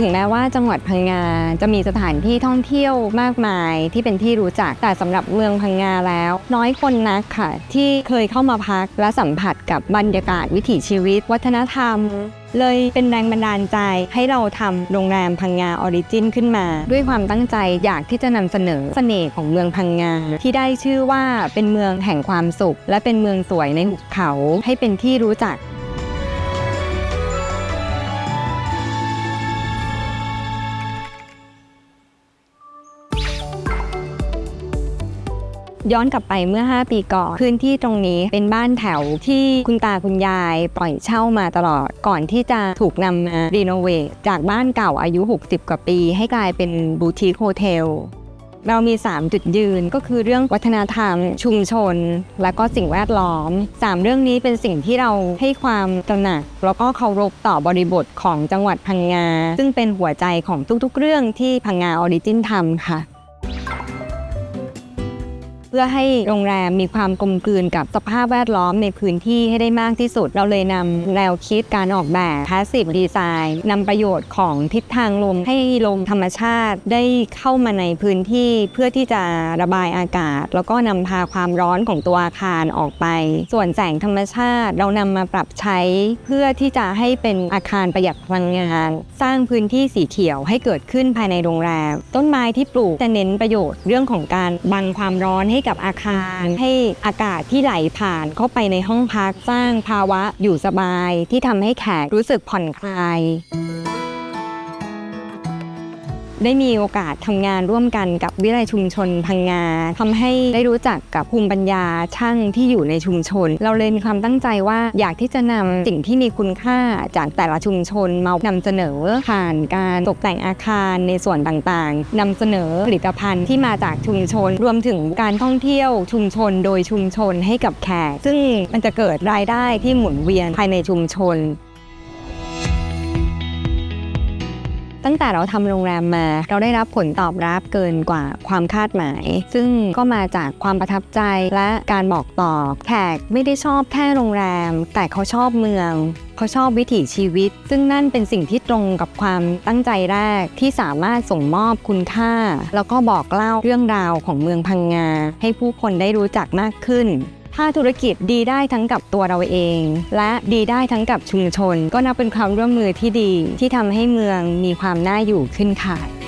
ถึงแม้ว่าจังหวัดพังงาจะมีสถานที่ท่องเที่ยวมากมายที่เป็นที่รู้จักแต่สำหรับเมืองพังงาแล้ว น้อยคนนักค่ะ ที่เคยเข้ามาพักและสัมผัสกับบรรยากาศวิถีชีวิต วัฒนธรรม เลยเป็นแรงบันดาลใจให้เราทำโรงแรมพังงาออริจินขึ้นมา ด้วยความตั้งใจอยากที่จะนำเสนอเสน่ห์ของเมืองพังงาที่ได้ชื่อว่าเป็นเมืองแห่งความสุข และเป็นเมืองสวยในหุบเขาให้เป็นที่รู้จัก ย้อนกลับไปเมื่อ 5 ปีก่อน พื้นที่ตรงนี้เป็นบ้านแถวที่คุณตาคุณยายปล่อยเช่ามาตลอดก่อนที่จะถูกนำมารีโนเวทจากบ้านเก่าอายุ 60 กว่าปี ให้กลายเป็นบูติคโฮเทลเรามี 3 จุดยืนก็คือเรื่องวัฒนธรรม ชุมชน และก็สิ่งแวดล้อม 3 เรื่องนี้เป็นสิ่งที่เราให้ความตระหนัก แล้วก็เคารพต่อบริบทของจังหวัดพังงา ซึ่งเป็นหัวใจของทุกๆ เรื่องที่พังงาออริจินทำค่ะ เพื่อให้โรงแรมมีความกลมกลืนกับสภาพแวดล้อมในพื้นที่ให้ได้มากที่สุด เราเลยนำแนวคิดการออกแบบ Passive Design นำประโยชน์ของทิศทางลมให้ลมธรรมชาติได้เข้ามาในพื้นที่เพื่อที่จะระบายอากาศ แล้วก็นำพาความร้อนของตัวอาคารออกไป ส่วนแสงธรรมชาติเรานำมาปรับใช้เพื่อที่จะให้เป็นอาคารประหยัดพลังงาน สร้างพื้นที่สีเขียวให้เกิดขึ้นภายในโรงแรม ต้นไม้ที่ปลูกจะเน้นประโยชน์เรื่องของการบังความร้อนให้กับอาคาร ให้อากาศที่ไหลผ่านเข้าไปในห้องพักสร้างภาวะอยู่สบาย ที่ทำให้แขกรู้สึกผ่อนคลาย ได้มีโอกาสทำงานร่วมกันกับวิทยาลัยชุมชนพังงาทำให้ได้รู้จักกับภูมิปัญญาช่างที่อยู่ในชุมชน เราเลยมีความตั้งใจว่าอยากที่จะนำสิ่งที่มีคุณค่าจากแต่ละชุมชนมานำเสนอผ่านการตกแต่งอาคารในส่วนต่างๆนำเสนอผลิตภัณฑ์ที่มาจากชุมชน รวมถึงการท่องเที่ยวชุมชนโดยชุมชนให้กับแขก ซึ่งมันจะเกิดรายได้ที่หมุนเวียนภายในชุมชน ตั้งแต่เราทำโรงแรมมา เราได้รับผลตอบรับเกินกว่าความคาดหมาย ซึ่งก็มาจากความประทับใจและการบอกต่อแขกไม่ได้ชอบแค่โรงแรม แต่เขาชอบเมืองเขาชอบวิถีชีวิต ซึ่งนั่นเป็นสิ่งที่ตรงกับความตั้งใจแรกที่สามารถส่งมอบคุณค่า แล้วก็บอกเล่าเรื่องราวของเมืองพังงา ให้ผู้คนได้รู้จักมากขึ้น ถ้าธุรกิจดีได้ทั้งกับตัวเราเอง และดีได้ทั้งกับชุมชน ก็นับเป็นความร่วมมือที่ดีที่ทำให้เมืองมีความน่าอยู่ขึ้นค่ะ